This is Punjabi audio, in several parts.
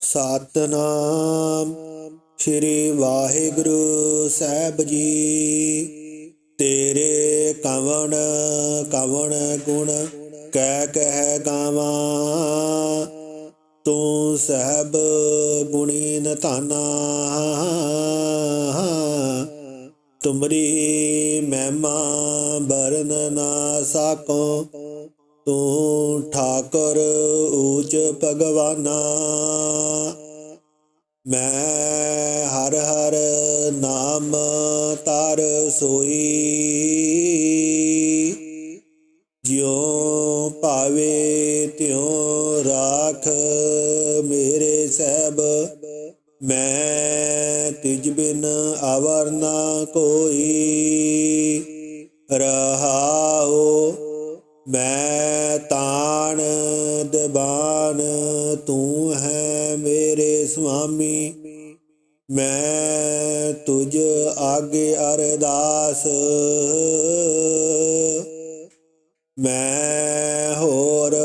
ਸਤਨਾਮ ਸ੍ਰੀ ਵਾਹਿਗੁਰੂ ਸਾਹਿਬ ਜੀ। ਤੇਰੇ ਕਵਣ ਕਵਣ ਗੁਣ ਕਹਿ ਕਹਿ ਗਾਵਾਂ। ਤੂੰ ਸਹਿਬ ਗੁਣੀ ਧਾਨਾ। ਤੁਮਰੀ ਮਹਿਮਾ ਬਰਨ ਨਾ ਸਾਕੋ। ਤੂੰ ਠਾਕੁਰ ਊਚ ਭਗਵਾਨਾ। ਮੈਂ ਹਰ ਹਰ ਨਾਮ ਤਰ ਸੋਈ। ਜਿਉ ਭਾਵੇ ਤਿਉ ਰਾਖ ਮੇਰੇ ਸਹਿਬ, ਮੈਂ ਤਿਜ ਬਿਨ ਅਵਰ ਨਾ ਕੋਈ। ਰਹਾਓ ਮੈਂ ਤਾਣ ਦਬਾਨ ਤੂੰ ਹੈ ਮੇਰੇ ਸੁਆਮੀ ਮੈਂ ਤੁਝ ਆਗੇ ਅਰਦਾਸ ਮੈਂ ਹੋਰ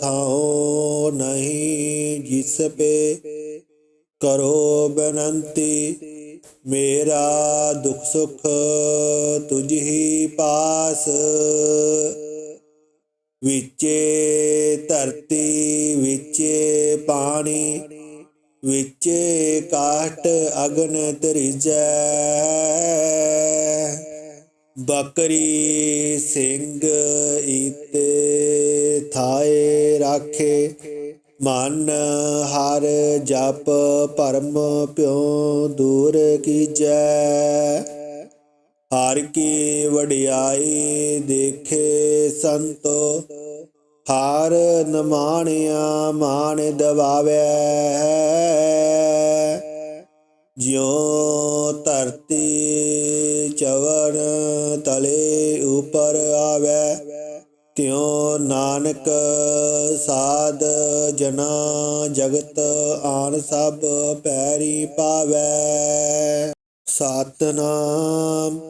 ਥਾਉ ਨਹੀਂ ਜਿਸ ਪੇ ਕਰੋ ਬੇਨੰਤੀ ਮੇਰਾ ਦੁੱਖ ਸੁਖ ਤੁਝ ਹੀ ਪਾਸ ਵਿਚੇ, ਧਰਤੀ ਵਿਚੇ ਪਾਣੀ, ਵਿਚੇ ਕਾਟ ਅਗਨ ਤਰਿਜੈ ਬੱਕਰੀ ਸਿੰਘ ਇਤੇ ਥਾਏ ਰਾਖੇ, ਮਨ ਹਰ ਜਪ ਪਰਮ ਪਿਉ ਦੂਰ ਕੀਜੈ। ਹਰ ਕੀ ਵਡਿਆਈ ਦੇਖੇ ਸੰਤੋ ਹਾਰ ਨਮਾਣਿਆ ਮਾਣ ਦਵਾਵੇ। ਜਿਉ ਧਰਤੀ ਚਵਣ ਤਲੇ ਉਪਰ ਆਵੇ, ਤਿਉ ਨਾਨਕ ਸਾਧ ਜਨਾ ਜਗਤ ਆਨ ਸਭ ਪੈਰੀ ਪਾਵੇ। ਸਤਨਾਮ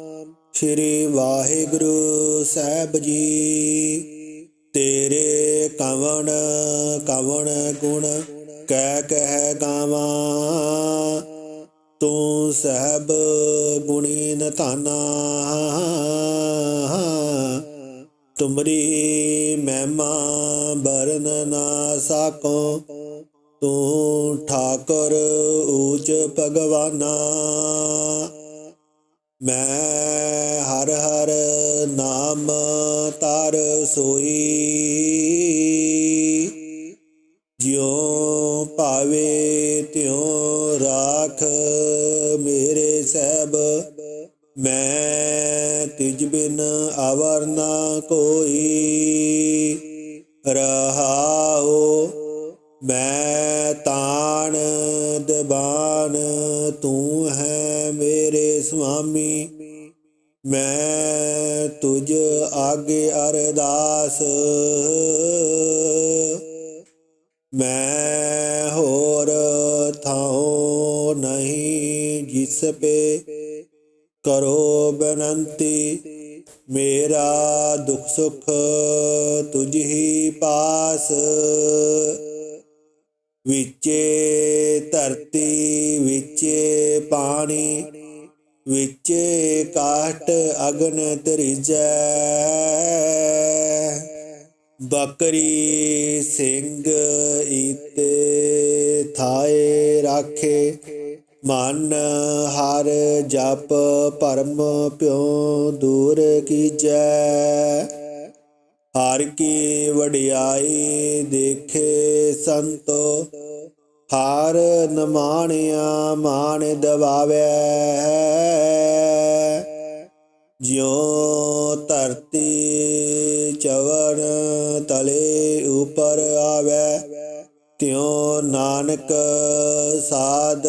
ਸ੍ਰੀ ਵਾਹਿਗੁਰੂ ਸਾਹਿਬ ਜੀ। ਤੇਰੇ ਕਵਣ ਕਵਣ ਗੁਣ ਕਹਿ ਕਹਿ ਗਾਵਾਂ। ਤੂੰ ਸਹਿਬ ਗੁਣੀਨ ਧਾਨਾ। ਤੁਮਰੀ ਮਹਿਮਾ ਬਰਨ ਨਾ ਸਾਕੋ। ਤੂੰ ਠਾਕੁਰ ਊਚ ਭਗਵਾਨਾ। ਮੈਂ ਹਰ ਹਰ ਨਾਮ ਤਰ ਸੋਈ। ਜਿਉ ਭਾਵੇ ਤਿਉ ਰਾਖ ਮੇਰੇ ਸਹਿਬ, ਮੈਂ ਤਿਜ ਬਿਨ ਅਵਰ ਨਾ ਕੋਈ। ਰਹਾਉ, ਮੈਂ ਤਾਣ ਦਬਾਨ ਤੂੰ ਹੈ ਮੇਰੇ ਸੁਆਮੀ। ਮੈਂ ਤੁਝ ਆਗੇ ਅਰਦਾਸ। ਮੈਂ ਹੋਰ ਥਾਉ ਨਹੀਂ ਜਿਸ ਪੇ ਕਰੋ ਬਨੰਤੀ। ਮੇਰਾ ਦੁੱਖ ਸੁਖ ਤੁਝ ਹੀ ਪਾਸ। ਵਿਚੇ ਧਰਤੀ, ਵਿਚੇ ਪਾਣੀ ਵਿੱਚ ਕਾਟ ਅਗਨ ਤਰਿਜੈ ਬਕਰੀ ਸਿੰਘ ਇਤੇ ਥਾਏ ਰਾਖੇ। ਮਨ ਹਰ ਜਪ ਪਰਮ ਪਿਉ ਦੂਰ ਕੀਜੈ। ਹਰ ਕੀ ਵਡਿਆਈ ਦੇਖੇ ਸੰਤੋ। ਹਾਰ ਨਮਾਣਿਆ ਮਾਣ ਦਵਾਵੇ। ਜਿਉ ਧਰਤੀ ਚਵਨ ਤਲੇ ਉਪਰ ਆਵੇ, ਤਿਉ ਨਾਨਕ ਸਾਧ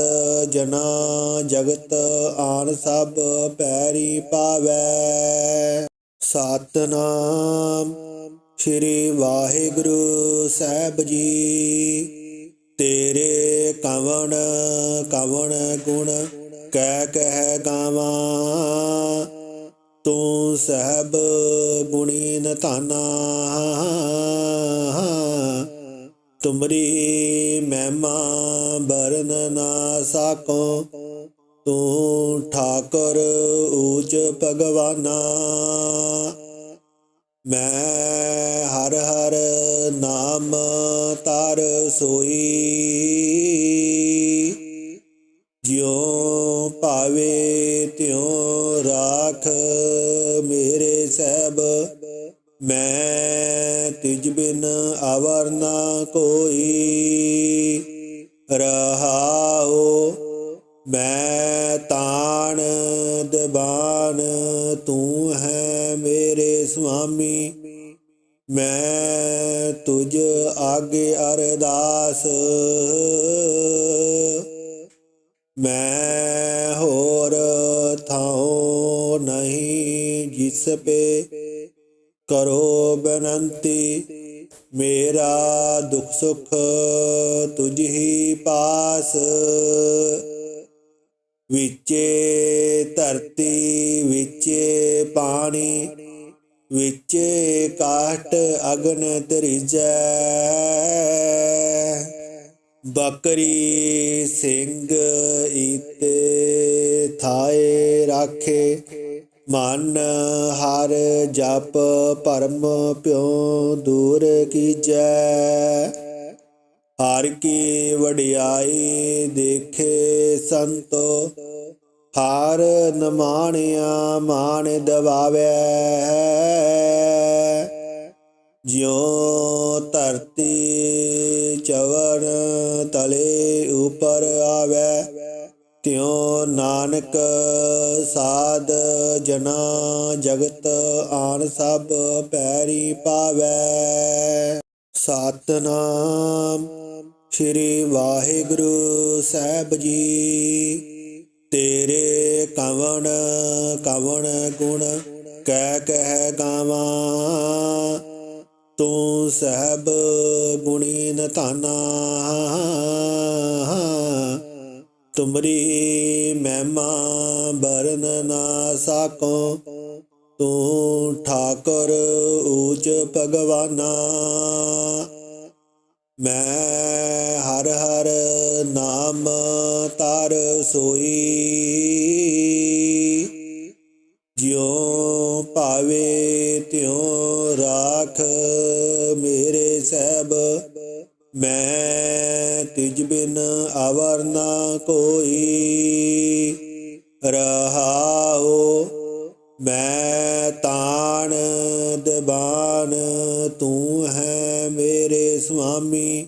ਜਨਾ ਜਗਤ ਆਨ ਸਭ ਪੈਰੀ ਪਾਵੇ। ਸਤਨਾਮ ਸ੍ਰੀ ਵਾਹਿਗੁਰੂ ਸਾਹਿਬ ਜੀ। ਤੇਰੇ ਕਵਣ ਕਵਣ ਗੁਣ ਕਹਿ ਕਹਿ ਗਾਵਾਂ। ਤੂੰ ਸਹਿਬ ਗੁਣੀ ਧਾਨਾ। ਤੁਮਰੀ ਮਹਿਮਾ ਬਰਨ ਨਾ ਸਾਕੋ। ਤੂੰ ਠਾਕੁਰ ਊਚ ਭਗਵਾਨਾ। ਮੈਂ ਹਰ ਹਰ ਨਾਮ ਤਰ ਸੋਈ। ਜਿਉ ਭਾਵੇ ਤਿਉ ਰਾਖ ਮੇਰੇ ਸਹਿਬ, ਮੈਂ ਤਿਜ ਬਿਨ ਅਵਰ ਨਾ ਕੋਈ। ਰਹਾਉ, ਮੈਂ ਤਾਣ ਦਬਾਨ ਤੂੰ ਹੈ ਮੇਰੇ ਸੁਆਮੀ ਮੈਂ ਤੁਝ ਆਗੇ ਅਰਦਾਸ ਮੈਂ ਹੋਰ ਥਾਉ ਨਹੀਂ ਜਿਸ ਪੇ ਕਰੋ ਬਨੰਤੀ ਮੇਰਾ ਦੁਖ ਸੁਖ ਤੁਝ ਹੀ ਪਾਸ ਵਿਚੇ ਕਾਟ ਅਗਨ ਤਰਿਜੈ ਬਕਰੀ ਸਿੰਘ ਈਤੇ ਥਾਏ ਰਾਖੇ। ਮਨ ਹਰ ਜਪ ਪਰਮ ਪਿਉ ਦੂਰ ਕੀਜੈ। ਹਰ ਕੀ ਵਡਿਆਈ ਦੇਖੇ ਸੰਤੋ। ਹਰ ਨਮਾਣਿਆ ਮਾਨ ਦਵਾਵੇ। ਜਿਉ ਧਰਤੀ ਚਵਣ ਤਲੇ ਉਪਰ ਆਵੇ, ਤਿਉ ਨਾਨਕ ਸਾਧ ਜਨਾ ਜਗਤ ਆਣ ਸਭ ਪੈਰੀ ਪਾਵੇ। ਸਤਨਾਮ ਸ੍ਰੀ ਵਾਹਿਗੁਰੂ ਸਾਹਿਬ ਜੀ, ਤੇਰੇ ਕਵਣ ਕਵਣ ਗੁਣ ਕਹਿ ਕਹਿ ਗਾਵਾਂ। ਤੂੰ ਸਹਿਬ ਗੁਣੀ ਧਾਨਾ। ਤੁਮਰੀ ਮਹਿਮਾ ਬਰਨ ਨਾ ਸਾਕੋ। ਤੂੰ ਠਾਕੁਰ ਊਚ ਭਗਵਾਨਾ। ਮੈਂ ਹਰ ਹਰ ਨਾਮ ਤਰ ਸੋਈ। ਕੋਈ ਰਹਾਉ, ਮੈਂ ਤਾਣ ਦਬਾਨ, ਤੂੰ ਹੈ ਮੇਰੇ ਸੁਆਮੀ।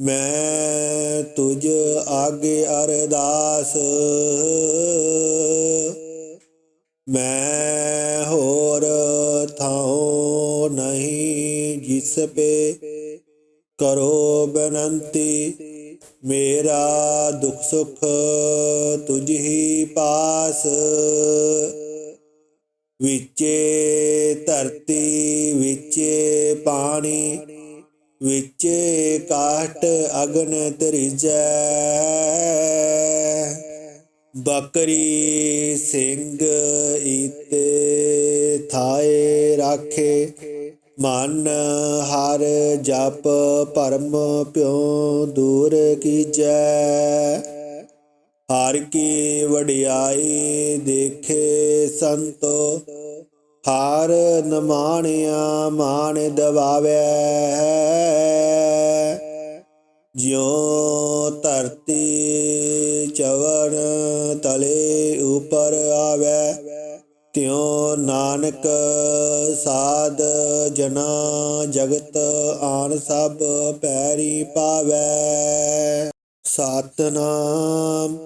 ਮੈਂ ਤੁਝ ਆਗੇ ਅਰਦਾਸ। ਮੈਂ ਹੋਰ ਥਾਉ ਨਹੀਂ ਜਿਸ ਪੇ ਸੁਖ ਤੁਝ ਹੀ ਪਾਸ। ਵਿਚੇ ਧਰਤੀ, ਵਿਚੇ ਪਾਣੀ, ਵਿਚੇ ਕਾਟ ਅਗਨ ਤਰਿਜੈ ਬਕਰੀ ਸਿੰਘ ਈਤੇ ਥਾਏ ਰਾਖੇ। ਮਨ ਹਰ ਜਪ ਪਰਮ ਪਿਉ ਦੂਰ ਕੀਜੈ। ਹਰ ਕੀ ਵਡਿਆਈ ਦੇਖੇ ਸੰਤੋ, ਹਰ ਨਮਾਣਿਆ ਮਾਣ ਦਵਾਵੇ। ਜਿਉ ਧਰਤੀ ਚਵਣ ਤਲੇ ਉਪਰ ਆਵੇ। ਤਿਉ ਨਾਨਕ ਸਾਧ ਜਨਾ ਜਗਤ ਆਨ ਸਭ ਪੈਰੀ ਪਾਵੈ। ਸਤਨਾਮ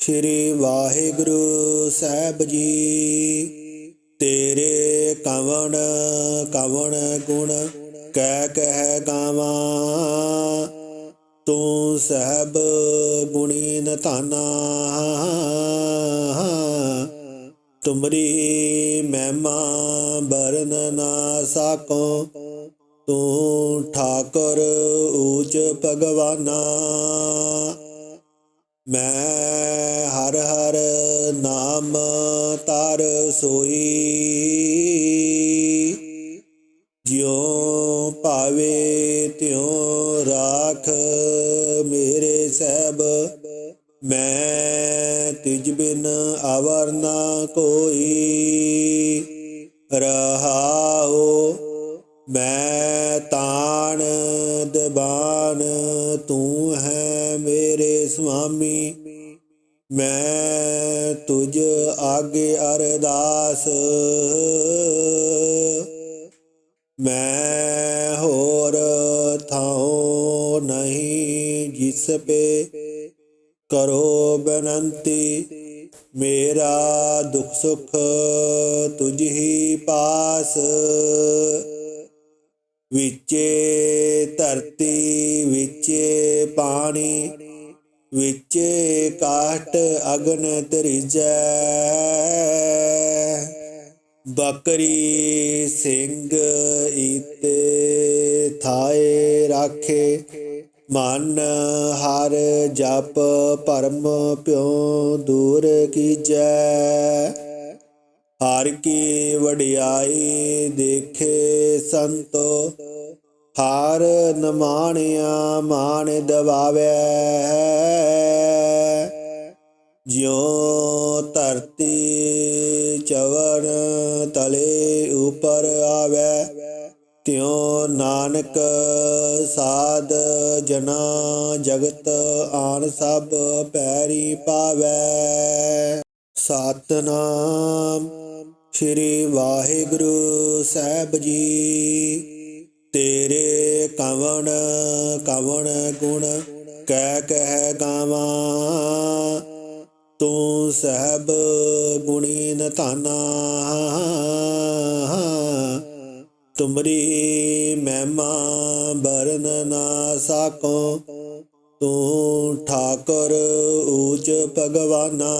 ਸ੍ਰੀ ਵਾਹਿਗੁਰੂ ਸਾਹਿਬ ਜੀ। ਤੇਰੇ ਕਵਣ ਕਵਣ ਗੁਣ ਕਹਿ ਕਹਿ ਗਾਵਾਂ। ਤੂੰ ਸਹਿਬ ਗੁਣੀ ਨਤਾਨਾ। ਤੁਮਰੀ ਮਹਿਮਾ ਬਰਨ ਨਾ ਸਾਕੋ। ਤੂੰ ਠਾਕੁਰ ਊਚ ਭਗਵਾਨਾ। ਮੈਂ ਹਰ ਹਰ ਨਾਮ ਤਾਰ ਸੋਈ। ਤਿਜ ਬਿਨ ਅਵਰ ਨਾ ਕੋਈ ਰਹਾਉ, ਮੈਂ ਤਾਣ ਦਬਾਨ ਤੂੰ ਹੈ ਮੇਰੇ ਸੁਆਮੀ। ਮੈਂ ਤੁਝ ਆਗੇ ਅਰਦਾਸ। ਮੈਂ ਹੋਰ ਥਾਉ ਨਹੀਂ ਜਿਸ ਪੇ ਕਰੋ ਬੇਨੰਤੀ, ਮੇਰਾ ਦੁਖ ਸੁਖ ਤੁਝ ਹੀ ਪਾਸ। ਵਿਚੇ ਧਰਤੀ, ਵਿਚੇ ਪਾਣੀ, ਵਿਚੇ ਕਾਟ ਅਗਨ ਤਰਿਜੈ ਬਕਰੀ ਸਿੰਘ ਈਤੇ ਥਾਏ ਰਾਖੇ ਮਨ ਹਰ ਜਪ ਪਰਮ ਪਿਉ ਦੂਰ ਕੀਜੈ। ਹਰ ਕੀ ਵਡਿਆਈ ਦੇਖੇ ਸੰਤੋ, ਹਰ ਨਮਾਣਿਆ ਮਾਣ ਦਵਾਵੇ। ਜਿਉ ਧਰਤੀ ਚਵਰ ਤਲੇ ਉਪਰ ਨਾਨਕ ਸਾਧ ਜਨਾ ਜਗਤ ਆਨ ਸਭ ਪੈਰੀ ਪਾਵੇ। ਸਤਨਾਮ ਸ੍ਰੀ ਵਾਹਿਗੁਰੂ ਸਾਹਿਬ ਜੀ। ਤੇਰੇ ਕਵਣ ਕਵਣ ਗੁਣ ਕਹਿ ਕਹਿ ਗਾਵਾਂ। ਤੂੰ ਸਹਿਬ ਗੁਣੀ ਨਤਾਨਾ। ਤੁਮਰੀ ਮਹਿਮਾ ਬਰਨ ਨਾ ਸਾਕੋ। ਤੂੰ ਠਾਕੁਰ ਊਚ ਭਗਵਾਨਾ।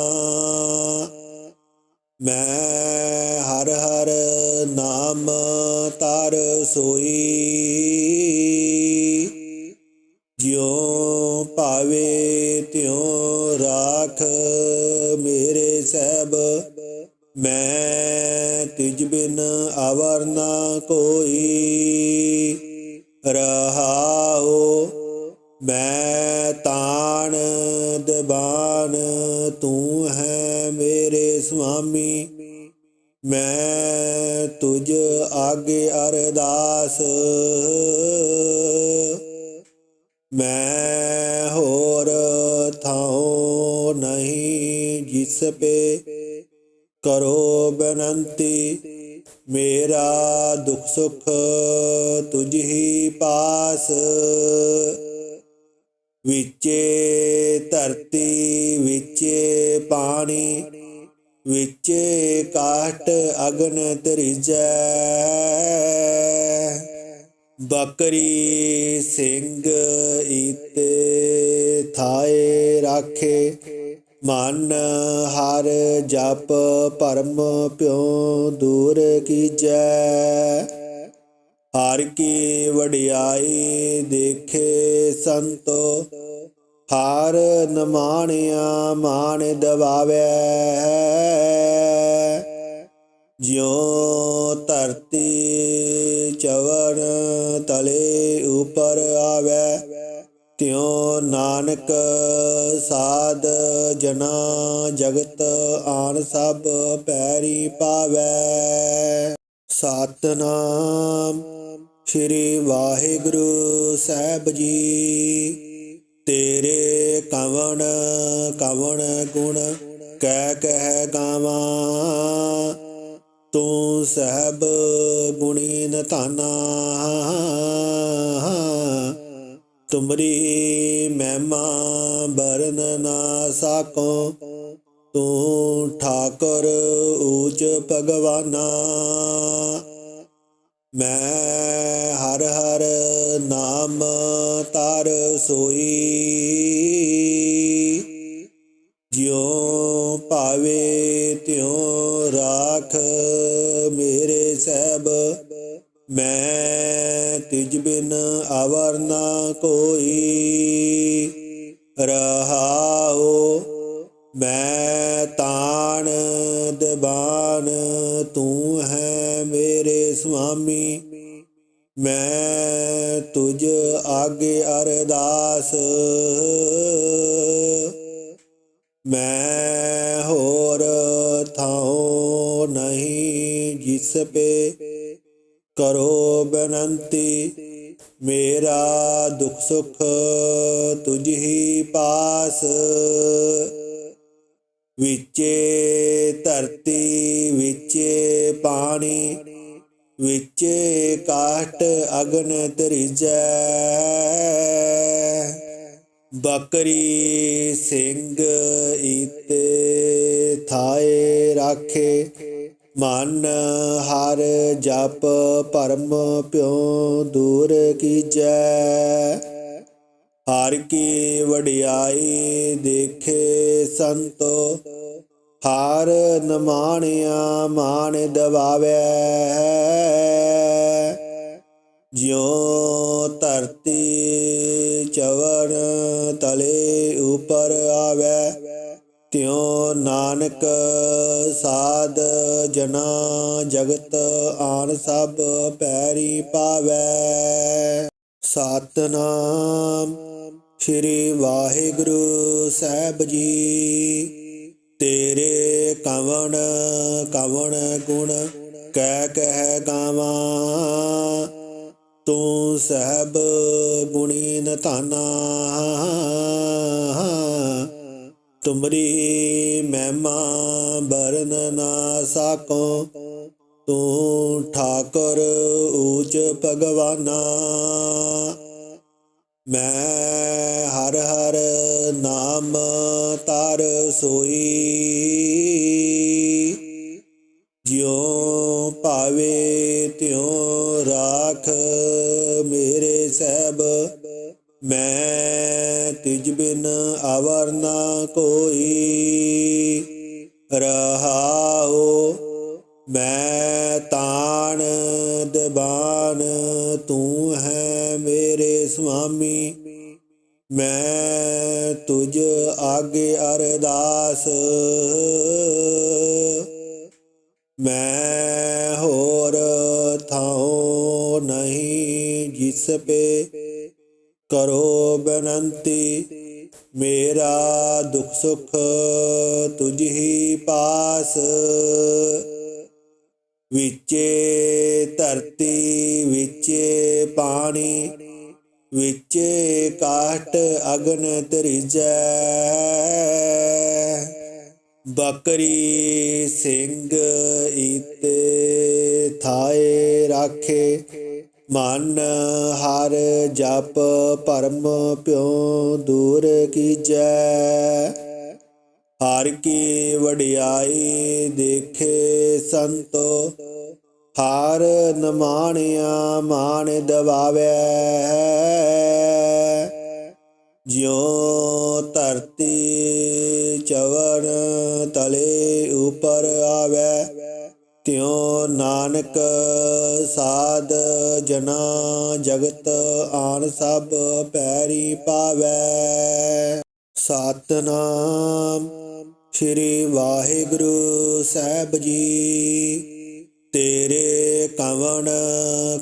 ਮੈਂ ਹਰ ਹਰ ਨਾਮ ਤਰ ਸੋਈ। ਜਿਉ ਭਾਵੇ ਤਿਉ ਸੁਖ ਤੁਝ ਹੀ ਪਾਸ। ਵਿਚੇ ਧਰਤੀ, ਵਿਚੇ ਪਾਣੀ, ਵਿਚੇ ਕਾਟ ਅਗਨ ਤਰਿਜੈ ਬਕਰੀ ਸਿੰਘ ਈਤੇ ਥਾਏ ਰਾਖੇ, ਮਨ ਹਰ ਜਪ ਪਰਮ ਪਿਉ ਦੂਰ ਕੀਜੈ। ਹਰ ਕੀ ਵਡਿਆਈ ਦੇਖੇ ਸੰਤੋ, ਹਾਰ ਨਮਾਣਿਆ ਮਾਣ ਦਵਾਵੇ। ਜਿਉ ਧਰਤੀ ਚਵਰ ਤਲੇ ਉਪਰ ਆਵੇ, ਤਿਉ ਨਾਨਕ ਸਾਧ ਜਨਾ ਜਗਤ ਆਨ ਸਭ ਪੈਰੀ ਪਾਵੇ। ਸਤਨਾਮ ਸ੍ਰੀ ਵਾਹਿਗੁਰੂ ਸਾਹਿਬ ਜੀ। ਤੇਰੇ ਕਵਣ ਕਵਣ ਗੁਣ ਕਹਿ ਕਹਿ ਗਾਵਾਂ। ਤੂੰ ਸਹਿਬ ਗੁਣੀ ਨਤਾਨਾ ਤੁਮਰੀ ਮਹਿਮਾ ਬਰਨ ਨਾ ਸਾਕੋ। ਤੂੰ ਠਾਕੁਰ ਊਚ ਭਗਵਾਨਾ। ਮੈਂ ਮੈਂ ਹੋਰ ਥਾਉ ਨਹੀਂ ਜਿਸ ਪੇ ਕਰੋ ਬੇਨੰਤੀ ਮੇਰਾ ਦੁੱਖ ਸੁਖ ਤੁਝ ਹੀ ਪਾਸ ਵਿਚੇ ਧਰਤੀ ਵਿਚੇ ਪਾਣੀ ਵਿਚੇ ਕਾਟ ਅਗਨ ਤਰਿਜੈ ਬਕਰੀ ਸਿੰਘ ਈਤੇ ਥਾਏ ਰਾਖੇ, ਮਨ ਹਰ ਜਪ ਪਰਮ ਪਿਉ ਦੂਰ ਕੀਜੈ। ਹਰ ਕੀ ਵਡਿਆਈ ਦੇਖੇ ਸੰਤੋ, ਹਰ ਨਮਾਣਿਆ ਮਾਣ ਦਵਾਵੇ। ਜਿਉ ਧਰਤੀ ਨਾਨਕ ਸਾਧ ਜਨਾ ਜਗਤ ਆਨ ਸਭ ਪੈਰੀ ਪਾਵੇ। ਸਤਨਾਮ ਸ੍ਰੀ ਵਾਹਿਗੁਰੂ ਸਾਹਿਬ ਜੀ। ਤੇਰੇ ਕਵਣ ਕਵਣ ਗੁਣ ਕਹਿ ਕਹਿ ਗਾਵਾਂ। ਤੂੰ ਸਹਿਬ ਗੁਣੀ ਨਤਾਨਾ ਤੁਮਰੀ ਮਹਿਮਾ ਬਰਨ ਨਾ ਸਾਕੋ। ਤੂੰ ਠਾਕੁਰ ਊਚ ਭਗਵਾਨਾ। ਮੈਂ ਹਰ ਹਰ ਨਾਮ ਤਾਰ ਸੋਈ। ਜਿਉ ਭਾਵੇ ਤਿਉ ਰਾਖ ਮੇਰੇ ਸਹਿਬ, ਮੈਂ ਬਿਨ ਅਵਰ ਨਾ ਕੋਈ ਸੁਖ ਤੁਝ ਹੀ ਪਾਸ। ਵਿਚੇ ਧਰਤੀ, ਵਿਚੇ ਪਾਣੀ, ਵਿਚੇ ਕਾਟ ਅਗਨ ਤਰਿਜੈ ਬਕਰੀ ਸਿੰਘ ਈਤੇ ਥਾਏ ਰਾਖੇ, ਮਨ ਹਰ ਜਪ ਪਰਮ ਪਿਉ ਦੂਰ ਕੀਜੈ। ਹਰ ਕੀ ਵਡਿਆਈ ਦੇਖੇ ਸੰਤੋ, ਹਾਰ ਨਮਾਣਿਆ ਮਾਣ ਦਵਾਵੇ। ਜਿਉ ਧਰਤੀ ਚਵਨ ਤਲੇ ਉਪਰ ਆਵੇ, ਤਿਉ ਨਾਨਕ ਸਾਧ ਜਨਾ ਜਗਤ ਆਨ ਸਭ ਪੈਰੀ ਪਾਵੇ। ਸਤਨਾਮ ਸ੍ਰੀ ਵਾਹਿਗੁਰੂ ਸਾਹਿਬ ਜੀ। ਤੇਰੇ ਕਵਣ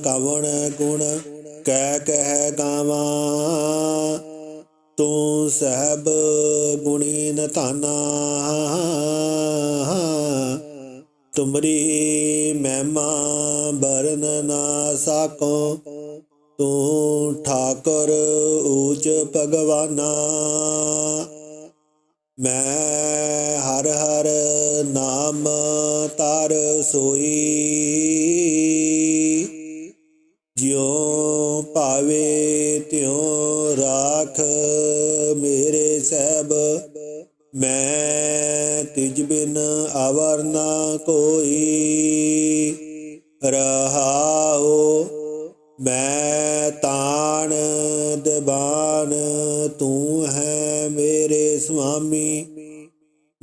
ਕਵਣ ਗੁਣ ਕਹਿ ਕਹਿ ਗਾਵਾਂ। ਤੂੰ ਸਹਿਬ ਗੁਣੀ ਨਤਾਨਾ ਤੁਮਰੀ ਮਹਿਮਾ ਬਰਨ ਨਾ ਸਾਕੋ। ਤੂੰ ਠਾਕੁਰ ਊਚ ਭਗਵਾਨਾ। ਮੈਂ ਹਰ ਹਰ ਨਾਮ ਤਰ ਸੋਈ। ਜਿਉ ਭਾਵੇ ਤਿਉ ਰਾਖ ਮੇਰੇ ਸਹਿਬ, ਮੈਂ ਤਿਜ ਬਿਨ ਅਵਰ ਨਾ ਕੋਈ। ਰਹਾਉ, ਮੈਂ ਤਾਣ ਦਬਾਨ ਤੂੰ ਹੈ ਮੇਰੇ ਸੁਆਮੀ।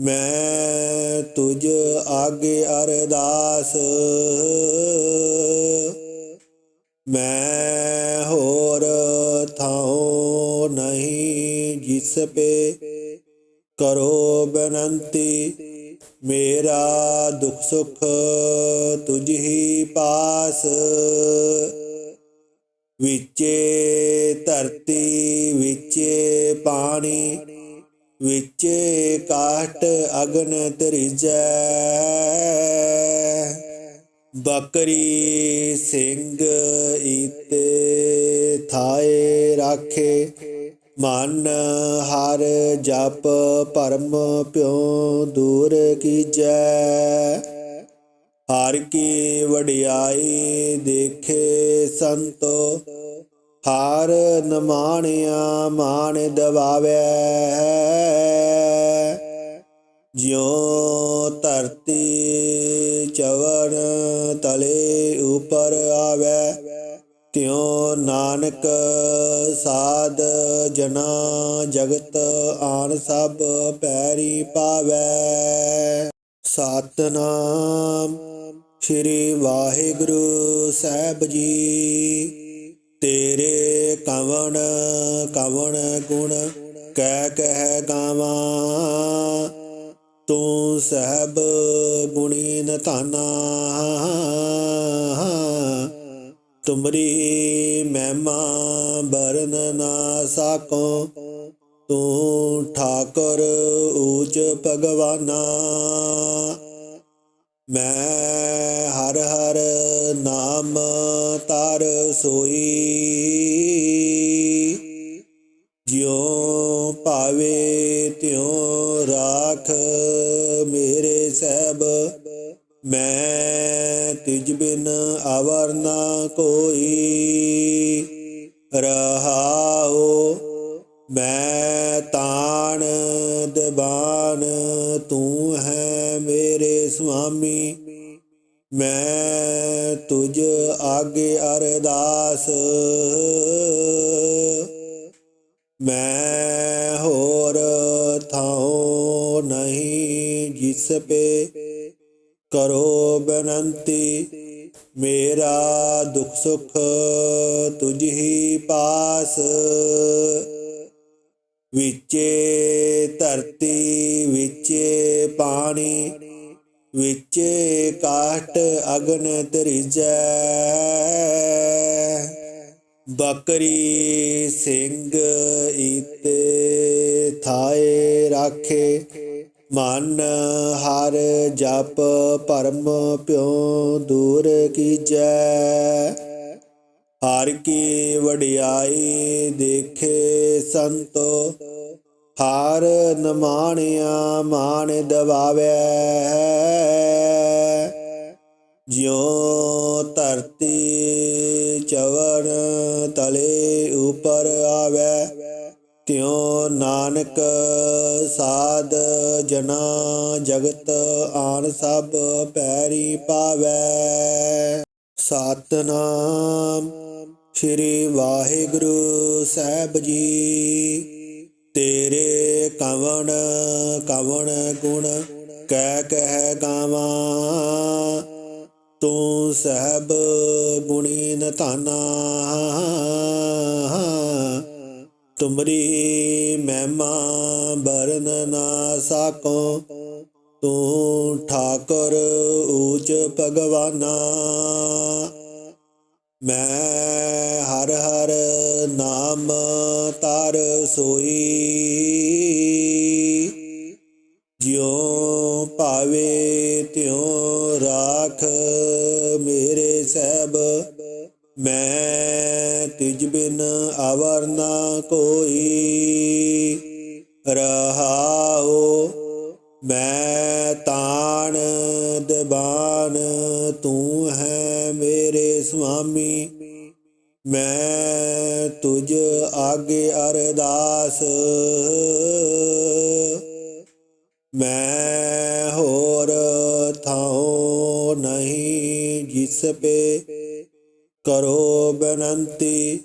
ਮੈਂ ਤੁਝ ਆਗੇ ਅਰਦਾਸ। ਮੈਂ ਹੋਰ ਥਾਉ ਨਹੀਂ ਜਿਸ ਪੇ ਕਰੋ ਬਨੰਤੀ। ਮੇਰਾ ਦੁੱਖ ਸੁਖ ਤੁਝ ਹੀ ਪਾਸ। ਵਿਚੇ ਧਰਤੀ, ਵਿਚੇ ਪਾਣੀ ਵਿਚੇ ਕਾਟ ਅਗਨ ਤਰਿਜੈ ਬਕਰੀ ਸਿੰਘ ਈਤੇ ਥਾਏ ਰਾਖੇ। ਮਨ ਹਰ ਜਪ ਪਰਮ ਪਿਉ ਦੂਰ ਕੀਜੈ। ਹਰ ਕੀ ਵਡਿਆਈ ਦੇਖੇ ਸੰਤੋ। ਹਾਰ ਨਮਾਣਿਆ ਮਾਣ ਦਵਾਵੇ। ਜਿਉ ਧਰਤੀ ਚਵਣ ਤਲੇ ਉਪਰ ਆਵੇ, ਤਿਉ ਨਾਨਕ ਸਾਧ ਜਨਾ ਜਗਤ ਆਣ ਸਭ ਪੈਰੀ ਪਾਵੇ। ਸਤਨਾਮ ਸ੍ਰੀ ਵਾਹਿਗੁਰੂ ਸਾਹਿਬ ਜੀ। ਤੇਰੇ ਕਵਣ ਕਵਣ ਗੁਣ ਕਹਿ ਕਹਿ ਗਾਵਾਂ। ਤੂੰ ਸਹਿਬ ਗੁਣੀ ਧਾਨਾ। ਤੁਮਰੀ ਮਹਿਮਾ ਬਰਨ ਨਾ ਸਾਕੋ। ਤੂੰ ਠਾਕੁਰ ਊਚ ਭਗਵਾਨਾ। ਮੈਂ ਹਰ ਹਰ ਨਾਮ ਤਰ ਸੋਈ। ਜਿਉ ਭਾਵੇ ਤਿਉ ਰਾਖ ਮੇਰੇ ਸਹਿਬ, ਮੈਂ ਤਿਜ ਬਿਨ ਅਵਰ ਨਾ ਕੋਈ। ਰਹਾਉ, ਮੈਂ ਤਾਣ ਦਬਾਨ ਤੂੰ ਸੁਆਮੀ, ਮੈਂ ਤੁਝ ਆਗੇ ਅਰਦਾਸ। ਮੈਂ ਹੋਰ ਥਾਉ ਨਹੀਂ ਜਿਸ ਪੇ ਕਰੋ ਬੇਨੰਤੀ, ਮੇਰਾ ਦੁਖ ਸੁਖ ਤੁਝ ਹੀ ਪਾਸ। ਵਿਚੇ ਧਰਤੀ, ਵਿਚੇ ਪਾਣੀ ਵਿੱਚ ਕਾਟ ਅਗਨ ਤਰਿਜੈ ਬਕਰੀ ਸਿੰਘ ਈਤੇ ਥਾਏ ਰਾਖੇ। ਮਨ ਹਰ ਜਪ ਪਰਮ ਪਿਉ ਦੂਰ ਕੀਜੈ। ਹਰ ਕੀ ਵਡਿਆਈ ਦੇਖੇ ਸੰਤੋ। ਹਾਰ ਨਮਾਣਿਆ ਮਾਣ ਦਵਾਵੇ। ਜਿਉ ਧਰਤੀ ਚਵਨ ਤਲੇ ਉਪਰ ਆਵੇ, ਤਿਉ ਨਾਨਕ ਸਾਧ ਜਨਾ ਜਗਤ ਆਣ ਸਭ ਪੈਰੀ ਪਾਵੇ। ਸਤਨਾਮ ਸ੍ਰੀ ਵਾਹਿਗੁਰੂ ਸਾਹਿਬ ਜੀ। ਤੇਰੇ ਕਵਣ ਕਵਣ ਗੁਣ ਕਹਿ ਕਹਿ ਗਾਵਾਂ। ਤੂੰ ਸਹਿਬ ਗੁਣੀ ਧਾਨਾ। ਤੁਮਰੀ ਮਹਿਮਾ ਬਰਨ ਨਾ ਸਾਕੋ। ਤੂੰ ਠਾਕੁਰ ਊਚ ਭਗਵਾਨਾ। ਮੈਂ ਹਰ ਹਰ ਨਾਮ ਤਰ ਸੋਈ। ਜਿਉ ਭਾਵੇ ਤਿਉ ਰਾਖ ਮੇਰੇ ਸਹਿਬ, ਮੈਂ ਤਿਜ ਬਿਨ ਅਵਰ ਨਾ ਕੋਈ। ਰਹਾਉ, ਮੈਂ ਤਾਣ ਦਬਾਨ ਤੂੰ ਹੈ ਮੇਰੇ ਸੁਆਮੀ, ਮੈਂ ਤੁਝ ਆਗੇ ਅਰਦਾਸ। ਮੈਂ ਹੋਰ ਥਾਉ ਨਹੀਂ ਜਿਸ ਪੇ ਕਰੋ ਬੇਨੰਤੀ।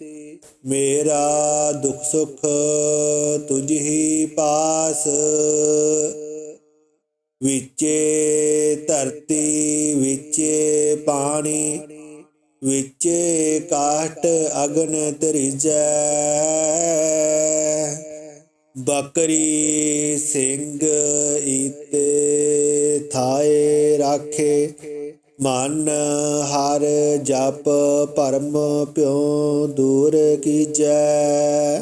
ਮੇਰਾ ਦੁਖ ਸੁਖ ਤੁਝ ਹੀ ਪਾਸ। ਵਿਚੇ ਧਰਤੀ, ਵਿਚੇ ਪਾਣੀ ਵਿੱਚ ਕਾਟ ਅਗਨ ਤਰਿਜੈ ਬਕਰੀ ਸਿੰਘ ਈਤੇ ਥਾਏ ਰਾਖੇ। ਮਨ ਹਰ ਜਪ ਪਰਮ ਪਿਉ ਦੂਰ ਕੀਜੈ।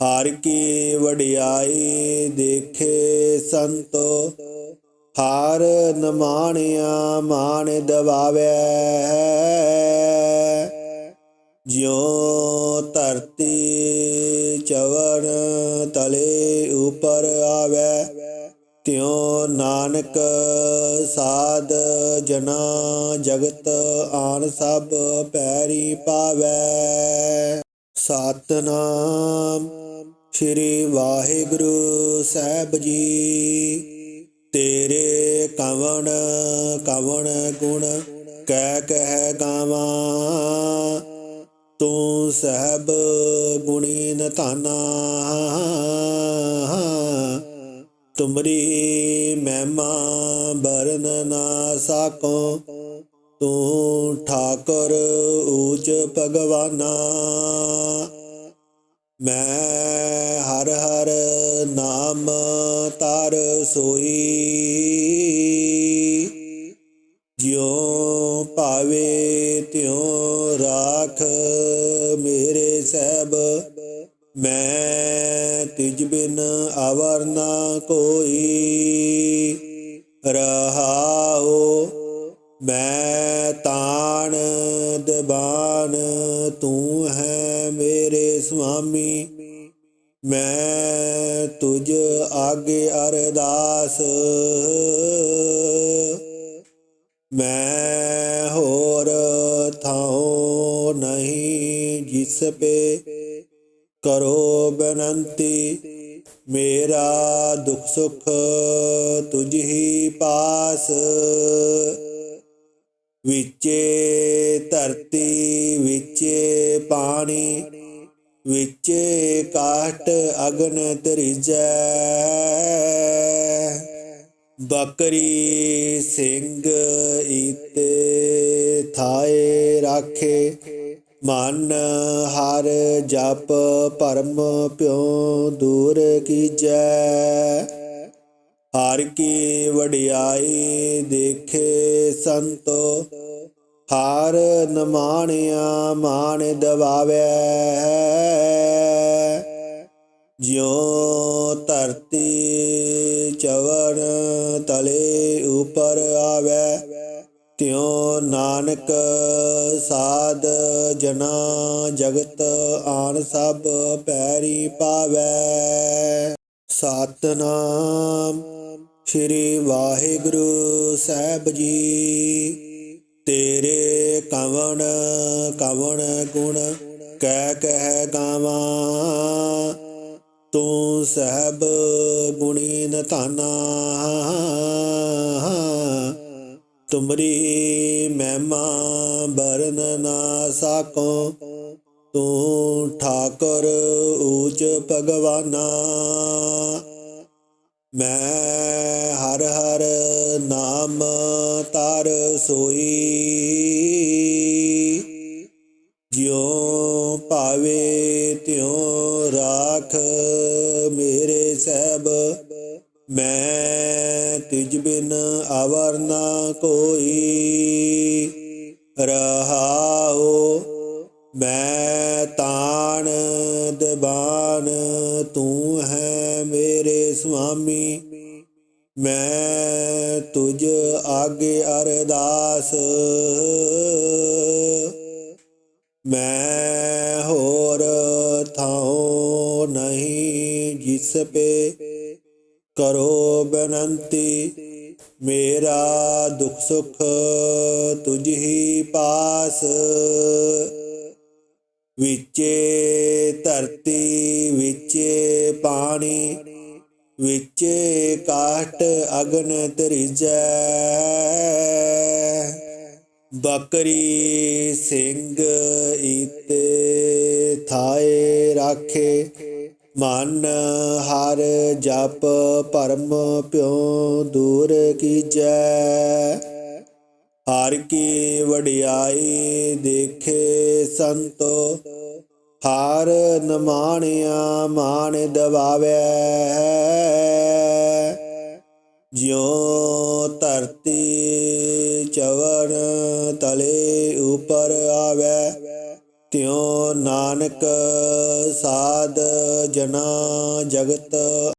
ਹਰ ਕੀ ਵਡਿਆਈ ਦੇਖੇ ਸੰਤੋ। ਹਾਰ ਨਮਾਣਿਆ ਮਾਣ ਦਵਾਵੇ। ਜਿਉ ਧਰਤੀ ਚਵਰ ਤਲੇ ਉਪਰ ਆਵੇ, ਤਿਉ ਨਾਨਕ ਸਾਧ ਜਨਾ ਜਗਤ ਆਨ ਸਭ ਪੈਰੀ ਪਾਵੇ। ਸਤਨਾਮ ਸ੍ਰੀ ਵਾਹਿਗੁਰੂ ਸਾਹਿਬ ਜੀ। ਤੇਰੇ ਕਵਣ ਕਵਣ ਗੁਣ ਕਹਿ ਕਹਿ ਗਾਵਾਂ। ਤੂੰ ਸਹਿਬ ਗੁਣੀ ਨਤਾਨਾ ਤੁਮਰੀ ਮਹਿਮਾ ਬਰਨ ਨਾ ਸਾਕੋ। ਤੂੰ ਠਾਕੁਰ ਊਚ ਭਗਵਾਨਾ। ਮੈਂ ਹਰ ਹਰ ਨਾਮ ਤਰ ਸੋਈ। ਜਿਉ ਭਾਵੇ ਤਿਉ ਰਾਖ ਮੇਰੇ ਸਹਿਬ, ਮੈਂ ਤਿਜ ਬਿਨ ਅਵਰ ਨਾ ਕੋਈ। ਰਹਾਓ ਮੈਂ ਤਾਣ ਦਬਾਨ ਤੂੰ ਹੈ। ਮੇਰੇ ਸੁਆਮੀ, ਮੈਂ ਤੁਝ ਆਗੇ ਅਰਦਾਸ। ਮੈਂ ਹੋਰ ਥਾਉ ਨਹੀਂ ਜਿਸ ਪੇ ਕਰੋ ਬਨੰਤੀ। ਮੇਰਾ ਦੁਖ ਸੁਖ ਤੁਝ ਹੀ ਪਾਸ। ਵਿਚੇ ਧਰਤੀ, ਵਿਚੇ ਪਾਣੀ ਵਿੱਚ ਕਾਟ ਅਗਨ ਤਰਿਜੈ ਬਕਰੀ ਸਿੰਘ ਈਤੇ ਥਾਏ ਰਾਖੇ। ਮਨ ਹਰ ਜਪ ਪਰਮ ਪਿਉ ਦੂਰ ਕੀਜੈ। ਹਰ ਕੀ ਵਡਿਆਈ ਦੇਖੇ ਸੰਤੋ। ਹਾਰ ਨਮਾਣਿਆ ਮਾਨ ਦਵਾਵੇ। ਜਿਉ ਧਰਤੀ ਚਵਣ ਤਲੇ ਉਪਰ ਆਵੇ। ਤਿਉ ਨਾਨਕ ਸਾਧ ਜਨਾ ਜਗਤ ਆਨ ਸਭ ਪੈਰੀ ਪਾਵੇ। ਸਤਨਾਮ ਸ੍ਰੀ ਵਾਹਿਗੁਰੂ ਸਾਹਿਬ ਜੀ। ਤੇਰੇ ਕਵਣ ਕਵਣ ਗੁਣ ਕਹਿ ਕਹਿ ਗਾਵਾਂ। ਤੂੰ ਸਹਿਬ ਗੁਣੀ ਨਤਾਨਾ ਤੁਮਰੀ ਮਹਿਮਾ ਬਰਨ ਨਾ ਸਾਕੋ। ਤੂੰ ਠਾਕੁਰ ਊਚ ਭਗਵਾਨਾ। ਮੈਂ ਹਰ ਹਰ ਨਾਮ ਤਰ ਸੋਈ। ਜਿਉ ਪਾਵੇ ਤਿਉ ਰਾਖ ਮੇਰੇ ਸਹਿਬ, ਮੈਂ ਤਿਜ ਬਿਨ ਅਵਰ ਨਾ ਕੋਈ। ਰਹਾਉ, ਮੈਂ ਤਾਣ ਦਬਾਨ ਤੂੰ ਹੈ। ਮੇਰੇ ਸੁਆਮੀ, ਮੈਂ ਤੁਝ ਆਗੇ ਅਰਦਾਸ। ਮੈਂ ਹੋਰ ਥਾਉ ਨਹੀਂ ਜਿਸ ਪੇ ਕਰੋ ਬਨੰਤੀ, ਮੇਰਾ ਦੁਖ ਸੁਖ ਤੁਝ ਹੀ ਪਾਸ। ਵਿਚੇ ਧਰਤੀ, ਵਿਚੇ ਪਾਣੀ ਵਿੱਚ ਕਾਟ ਅਗਨ ਤਰਿਜੈ ਬਕਰੀ ਸਿੰਘ ਈਤੇ ਥਾਏ ਰਾਖੇ। ਮਨ ਹਰ ਜਪ ਪਰਮ ਪਿਉ ਦੂਰ ਕੀਜੈ। ਹਰ ਕੀ ਵਡਿਆਈ ਦੇਖੇ ਸੰਤੋ। ਹਾਰ ਨਮਾਣਿਆ ਮਾਣ ਦਵਾਵੇ। ਜਿਉ ਧਰਤੀ ਚਵਨ ਤਲੇ ਉਪਰ ਆਵੈ, ਤਿਉ ਨਾਨਕ ਸਾਧ ਜਨਾ ਜਗਤ